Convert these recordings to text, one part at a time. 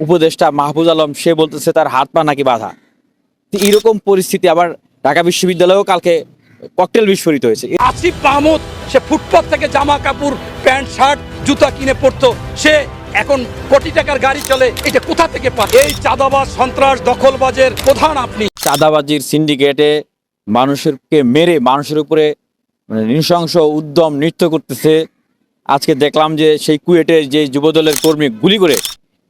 উপদেষ্টা মাহফুজ আলম সে বলতেছে তার হাত পা নাকি বাধা। এরকম পরিস্থিতি আবার ঢাকা বিশ্ববিদ্যালয়েও কালকে ককটেল বিস্ফোরিত হয়েছে। আসিফ মাহমুদ সে ফুটপাত থেকে জামা কাপড় প্যান্ট শার্ট জুতা কিনে পড়তো। সে এখন কোটি টাকার গাড়ি চলে এটা কোথা থেকে পায়? এই চাঁদাবাজ সন্ত্রাস দখলবাজের প্রধান আপনি। চাঁদাবাজির সিন্ডিকেটে মানুষেরকে মেরে মানুষের উপরে মানে নৃশংস উদ্যম নৃত্য করতেছে। আজকে দেখলাম যে সেই কুয়েটের যে যুবদলের কর্মী গুলি করে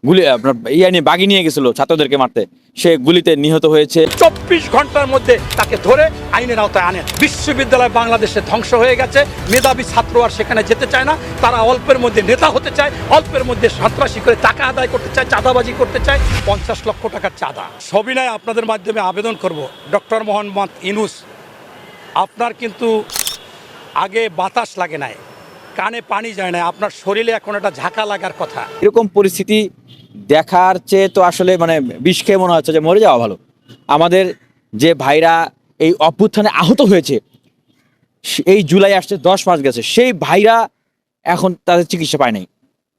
গুলি আপনার ইয়া নিয়ে বাগি নিয়ে গেছিল ছাত্রদেরকে মারতে। সে গুলিতে নিহত হয়েছে। চব্বিশ ঘণ্টার মধ্যে তাকে ধরে আইনের আওতায় আনেন বিশ্ববিদ্যালয় বাংলাদেশে ধ্বংস হয়ে গেছে। মেধাবী ছাত্র আর সেখানে যেতে চায় না। তারা অল্পের মধ্যে নেতা হতে চায়, অল্পের মধ্যে সন্ত্রাসী করে টাকা আদায় করতে চায়, চাঁদাবাজি করতে চায়। পঞ্চাশ লক্ষ টাকার চাঁদা। সবিনয়, আপনাদের মাধ্যমে আবেদন করব। ডক্টর মোহাম্মদ ইনুস, আপনার কিন্তু আগে বাতাস লাগে নাই। কানে পানি যায় না, আপনার শরীরে এখন একটা ঝাঁকা লাগার কথা। এরকম পরিস্থিতি দেখার চেয়ে তো আসলে মানে বিষ খেয়ে মনে হচ্ছে যে মরে যাওয়া ভালো। আমাদের যে ভাইরা এই অভ্যুত্থানে আহত হয়েছে এই জুলাই আসছে, দশ মাস গেছে, সেই ভাইরা এখন তাদের চিকিৎসা পায় নাই।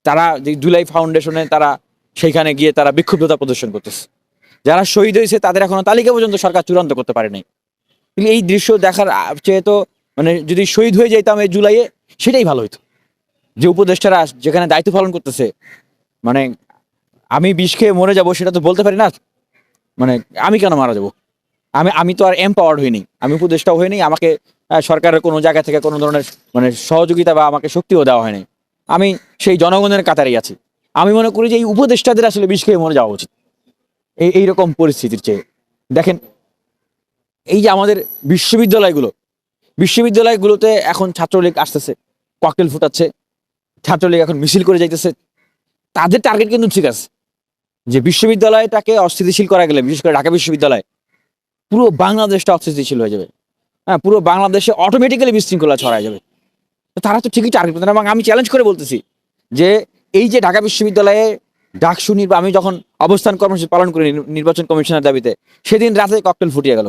তারা যে জুলাই ফাউন্ডেশনে তারা সেইখানে গিয়ে তারা বিক্ষুব্ধতা প্রদর্শন করতেছে। যারা শহীদ হয়েছে তাদের এখনও তালিকা পর্যন্ত সরকার চূড়ান্ত করতে পারে নাই। এই দৃশ্য দেখার চেয়ে তো মানে যদি শহীদ হয়ে যাইতাম এই জুলাইয়ে, সেটাই ভালো হতো যে উপদেষ্টারা যেখানে দায়িত্ব পালন করতেছে মানে আমি বিষ খেয়ে মরে যাব সেটা তো বলতে পারি না? মানে আমি কেন মারা যাব? আমি আমি তো আর এমপাওয়ার্ড হইনি। আমি উপদেষ্টাও হইনি, আমাকে সরকারের কোনো জায়গা থেকে কোনো ধরনের মানে সহযোগিতা বা আমাকে শক্তিও দেওয়া হয়নি। আমি সেই জনগণের কাতারেই আছি। আমি মনে করি যে এই উপদেষ্টাদের আসলে বিষ খেয়ে মরে যাওয়া উচিত। এই, এইরকম পরিস্থিতির চেয়ে। দেখেন, এই যে আমাদের বিশ্ববিদ্যালয়গুলো বিশ্ববিদ্যালয়গুলোতে এখন ছাত্রলীগ আসতেছে ককটেল ফুটাচ্ছে, ছাত্রলীগ এখন মিছিল করে যাইতেছে। তাদের টার্গেট কিন্তু ঠিক আছে, যে বিশ্ববিদ্যালয়টাকে অস্থিতিশীল করা গেলে, বিশেষ করে ঢাকা বিশ্ববিদ্যালয়, পুরো বাংলাদেশটা অস্থিতিশীল হয়ে যাবে। হ্যাঁ পুরো বাংলাদেশে অটোমেটিক্যালি বিশৃঙ্খলা ছড়ায় যাবে। তারা তো ঠিকই টার্গেট করতে এবং আমি চ্যালেঞ্জ করে বলতেছি যে এই যে ঢাকা বিশ্ববিদ্যালয়ে ডাকসু আমি যখন অবস্থান কর্মসূচি পালন করি, নির্বাচন কমিশনের দাবিতে, সেদিন রাতে ককটেল ফুটিয়ে গেল।